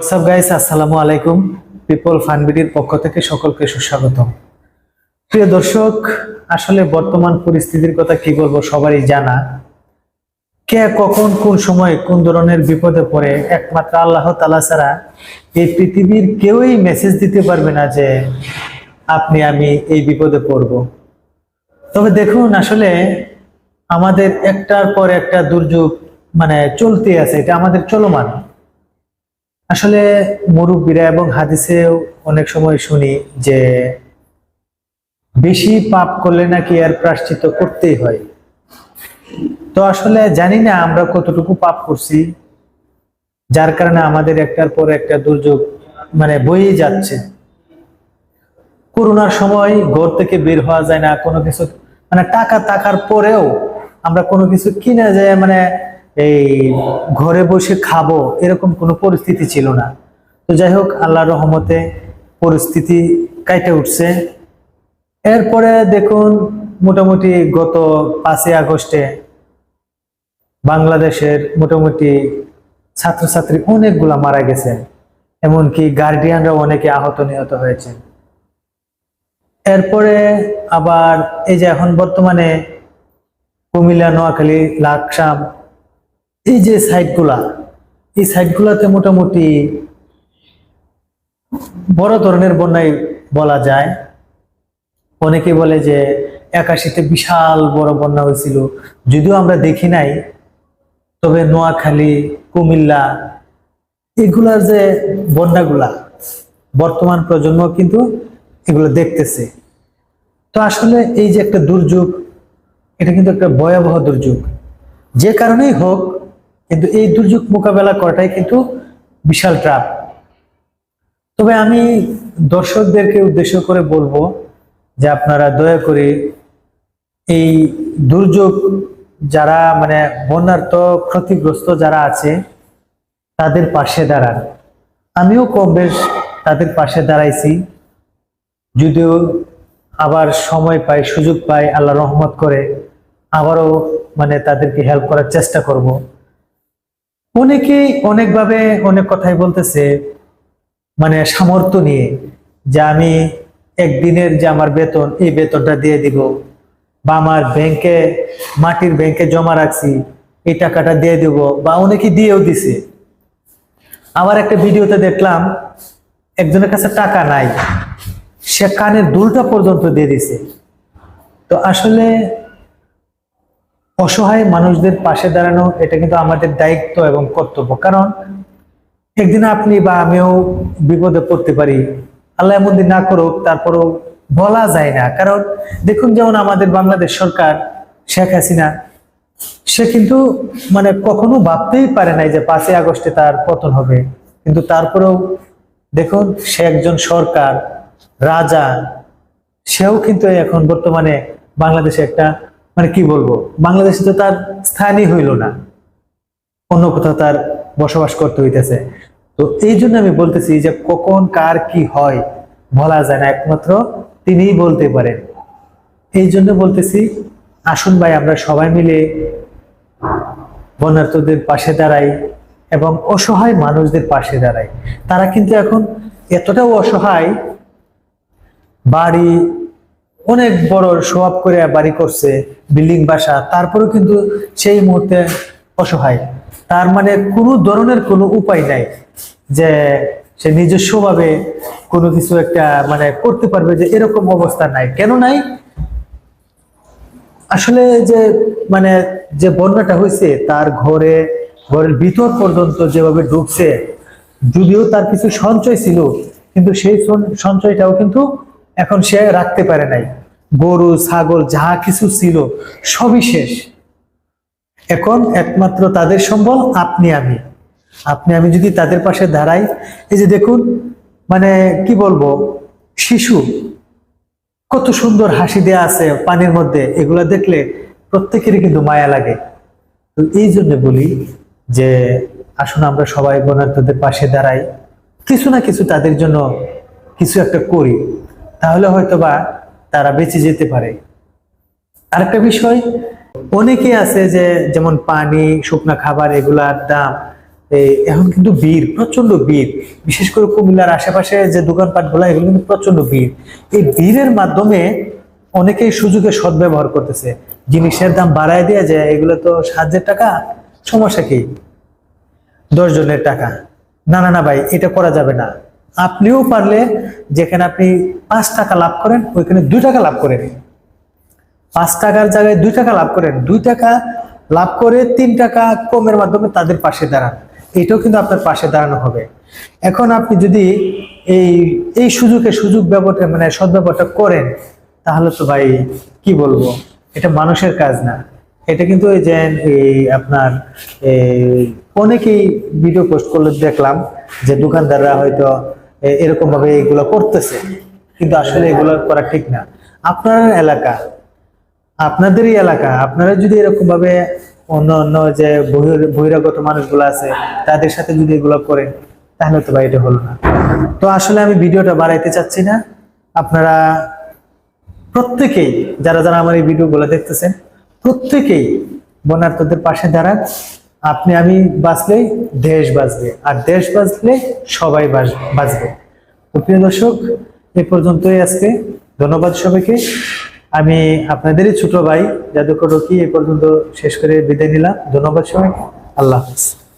WhatsApp guys আসসালামু আলাইকুম people ফানবিডির পক্ষ থেকে সকলকে সুস্বাগত প্রিয় দর্শক, আসলে বর্তমান পরিস্থিতির কথা কি বলব সবারই জানা। কে, কখন, কোন সময় কোন ধরনের বিপদে পড়ে, একমাত্র আল্লাহ তালা ছাড়া এই পৃথিবীর কেউই মেসেজ দিতে পারবে না যে, আপনি, আমি এই বিপদে পড়ব। তবে দেখুন, আসলে আমাদের একটার পর একটা দুর্যোগ মানে চলতে আছে, এটা আমাদের চলমান। আসলে মুরব্বীরা এবং হাদিসেও অনেক সময় শুনি যে বেশি পাপ করলে নাকি আর প্রাশ্চিত করতেই হয়। তো আসলে জানি না আমরা কতটুকু পাপ করছি, যার কারণে আমাদের একটার পর একটা দুর্যোগ মানে বয়েই যাচ্ছে। করোনার সময় ঘর থেকে বের হওয়া যায় না, কোনো কিছু মানে টাকা থাকার পরেও আমরা কোনো কিছু কিনে যায় মানে এই ঘরে বসে খাব, এরকম কোনো পরিস্থিতি ছিল না। তো যাই হোক আল্লাহ রহমতে পরিস্থিতি কাইটে উঠছে। এরপরে দেখুন, মোটামুটি গত পাঁচই আগস্টে বাংলাদেশের মোটামুটি ছাত্রছাত্রী অনেকগুলা মারা গেছে, এমনকি গার্ডিয়ানরা অনেকে আহত নিহত হয়েছে। এরপরে আবার এই যে এখন বর্তমানে কুমিল্লা, নোয়াখালী, লাকসাম এই যে সাইটগুলা, এই সাইটগুলাতে মোটামুটি বড় ধরনের বন্যায় বলা যায়। অনেকে বলে যে একাশিতে বিশাল বড় বন্যা হয়েছিল। যদিও আমরা দেখি নাই, তবে নোয়াখালী, কুমিল্লা এগুলার যে বন্যাগুলা বর্তমান প্রজন্ম কিন্তু এগুলো দেখতেছে। তো আসলে এই যে একটা দুর্যোগ, এটা কিন্তু একটা ভয়াবহ দুর্যোগ। যে কারণেই হোক কিন্তু এই দুর্যোগ মোকাবেলা করাটাই কিন্তু বিশাল ট্রাপ তবে আমি দর্শকদেরকে উদ্দেশ্য করে বলব যে আপনারা দয়া করে এই দুর্যোগ যারা মানে বন্যার্থ ক্ষতিগ্রস্ত যারা আছে, তাদের পাশে দাঁড়ান। আমিও কম বেশ তাদের পাশে দাঁড়াইছি। যদিও আবার সময় পাই, সুযোগ পাই, আল্লাহ রহমত করে আবারও মানে তাদেরকে হেল্প করার চেষ্টা করব। অনেকেই অনেকভাবে অনেক কথাই বলতেছে মানে সামর্থ্য নিয়ে, যে আমি একদিনের যে আমার বেতন, এই বেতনটা দিয়ে দিব, বা আমার ব্যাংকে মাটির ব্যাংকে জমা রাখছি, এই টাকাটা দিয়ে দিব, বা অনেকে দিয়েও দিছে। আবার একটা ভিডিওতে দেখলাম, একজনের কাছে টাকা নাই, সে কানের দুলটা পর্যন্ত দিয়ে দিছে। তো আসলে অসহায় মানুষদের পাশে দাঁড়ানো, এটা কিন্তু আমাদের দায়িত্ব এবং কর্তব্য। কারণ একদিন আপনি বা আমিও বিপদে পড়তে পারি, আল্লাহ এমন দিন না করুক, তারপরও বলা যায় না। কারণ দেখুন, যেমন আমাদের বাংলাদেশ সরকার, শেখ হাসিনা, সে কিন্তু মানে কখনো ভাবতেই পারে নাই যে পাঁচই আগস্টে তার পতন হবে। কিন্তু তারপরেও দেখুন, সে একজন সরকার, রাজা, সেও কিন্তু এখন বর্তমানে বাংলাদেশে একটা মানে কি বলব? বাংলাদেশে তো তার স্থানই হইল না। অন্য কোথাও তার বসবাস করতে হইতেছে। তো এই জন্য আমি বলতেছি যে কখন, কার কি হয় বলা যায় না। একমাত্র তিনিই বলতে পারেন। এই জন্য বলতেছি, আসুন ভাই, আমরা সবাই মিলে বন্যার্থদের পাশে দাঁড়াই এবং অসহায় মানুষদের পাশে দাঁড়াই। তারা কিন্তু এখন এতটাও অসহায়, বাড়ি অনেক বড় সোয়াব করে বাড়ি করছে বিল্ডিং বাসা, তারপরেও কিন্তু সেই মুহূর্তে অসহায়। তার মানে কোনো ধরনের কোনো উপায় নাই যে সে নিজস্বভাবে কোনো কিছু একটা মানে করতে পারবে যে এরকম অবস্থা নাই। কেন নাই? আসলে যে মানে যে বন্যাটা হয়েছে, তার ঘরে, ঘরের ভিতর পর্যন্ত যেভাবে ঢুকছে, যদিও তার কিছু সঞ্চয় ছিল, কিন্তু সেই সঞ্চয়টাও কিন্তু এখন সে রাখতে পারে নাই। গরু, ছাগল যাহা কিছু ছিল, সবই শেষ। এখন একমাত্র তাদের সম্বল আপনি, আমি। আপনি, আমি যদি তাদের পাশে দাঁড়াই, এই যে দেখুন মানে কি বলব, শিশু, কত সুন্দর হাসি দেয়া আছে পানির মধ্যে। এগুলা দেখলে প্রত্যেকেরই কিন্তু মায়া লাগে। তো এই জন্য বলি যে, আসুন আমরা সবাই বনার্থদের পাশে দাঁড়াই। কিছু না কিছু তাদের জন্য কিছু একটা করি। তাহলে হয়তোবা তারা বেঁচে যেতে পারে। আরেকটা বিষয়, অনেকে আছে যে যেমন পানি, শুকনা খাবার এগুলার দাম এখন কিন্তু ভিড় প্রচণ্ড ভিড়। বিশেষ করে কুমিল্লার আশেপাশে যে দোকানপাটগুলো এগুলো কিন্তু প্রচণ্ড ভিড়। এই ভিড়ের মাধ্যমে অনেকেই সুযোগে সদ্ব্যবহার করতেছে। জিনিসের দাম বাড়ায় দিয়ে যায়, এগুলো তো হাজার টাকা, সমস্যা কি? দশ জনের টাকা। না না না ভাই, এটা করা যাবে না। আপনিও পারলে যেখানে আপনি পাঁচ টাকা লাভ করেন, ওইখানে দুই টাকা লাভ করেন পাঁচ টাকার জায়গায় দুই টাকা লাভ করেন, দুই টাকা লাভ করে তিন টাকা কমের মাধ্যমে তাদের পাশে দাঁড়ান। এটাও কিন্তু আপনার পাশে দাঁড়ানো হবে। এখন আপনি যদি এই এই সুযোগে, সুযোগ ব্যবহারটা মানে সদ্ব্যবহারটা করেন, তাহলে তো ভাই, কি বলব? এটা মানুষের কাজ না। এটা কিন্তু ওই যে, এই আপনার অনেকেই ভিডিও পোস্ট করলে দেখলাম যে দোকানদাররা হয়তো এরকম ভাবে এগুলো করতেছে। কিন্তু আসলে এগুলো করা ঠিক না। আপনার এলাকা, আপনাদেরই এলাকা, আপনারা যদি এরকম ভাবে অন্য অন্য যে বহির- বহিরাগত মানুষগুলো আছে, তাদের সাথে যদি এগুলো করেন, তাহলে তো ভাই এটা হলো না। তো আসলে আমি ভিডিওটা বাড়াইতে চাচ্ছি না। আপনারা প্রত্যেকেই, যারা যারা আমার এই ভিডিওগুলো দেখতেছেন, প্রত্যেকেই বন্যার্থদের পাশে দাঁড়ান। আপনি আমি বাঁচলে দেশ বাঁচবে আর দেশ বাঁচলে সবাই বাঁচ- বাঁচবে তো প্রিয় দর্শক, এ পর্যন্তই আজকে। ধন্যবাদ সবাইকে। আমি আপনাদেরই ছোট ভাই, জাদুকর রকি, এ পর্যন্ত শেষ করে বিদায় নিলাম। ধন্যবাদ সবাইকে। আল্লাহ হাফিজ।